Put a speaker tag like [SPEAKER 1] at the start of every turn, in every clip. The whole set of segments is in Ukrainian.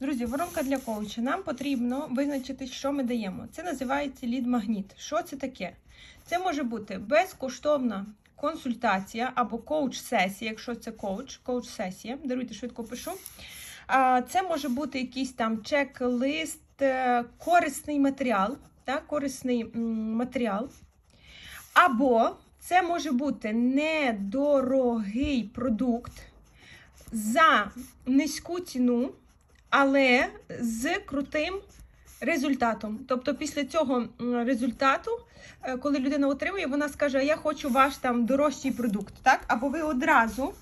[SPEAKER 1] Друзі, воронка для коуча. Нам потрібно визначити, що ми даємо. Це називається лід-магніт. Що це таке? Це може бути безкоштовна консультація або коуч-сесія, якщо це коуч, коуч-сесія. Даруйте, швидко пишу. Це може бути якийсь там чек-лист, е, корисний матеріал. Так, корисний матеріал. Або це може бути недорогий продукт за низьку ціну, але з крутим результатом. Тобто, після цього результату, е, коли людина отримує, вона скаже: Я хочу ваш там дорожчий продукт. Так? Або ви одразу,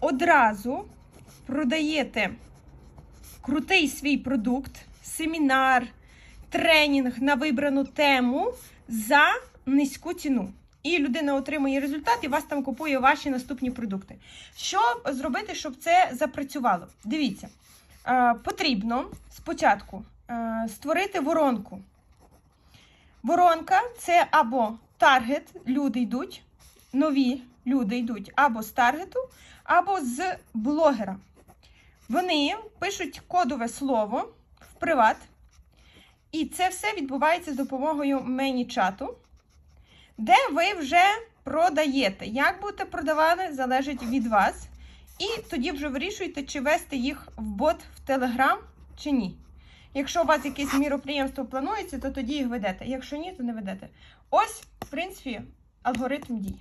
[SPEAKER 1] одразу продаєте крутий свій продукт, семінар, тренінг на вибрану тему за низьку ціну. І людина отримує результат, і вас там купує ваші наступні продукти. Що зробити, щоб це запрацювало? Дивіться, потрібно спочатку е, створити воронку. Воронка це або таргет, люди йдуть, нові люди йдуть або з таргету, або з блогера. Вони пишуть кодове слово в приват, і це все відбувається з допомогою мені-чату, де ви вже продаєте. Як будете продавати, залежить від вас. І тоді вже вирішуйте, чи вести їх в бот в Телеграм чи ні. Якщо у вас якесь міроприємство планується, то тоді їх ведете. Якщо ні, то не ведете. Ось, в принципі, алгоритм дій.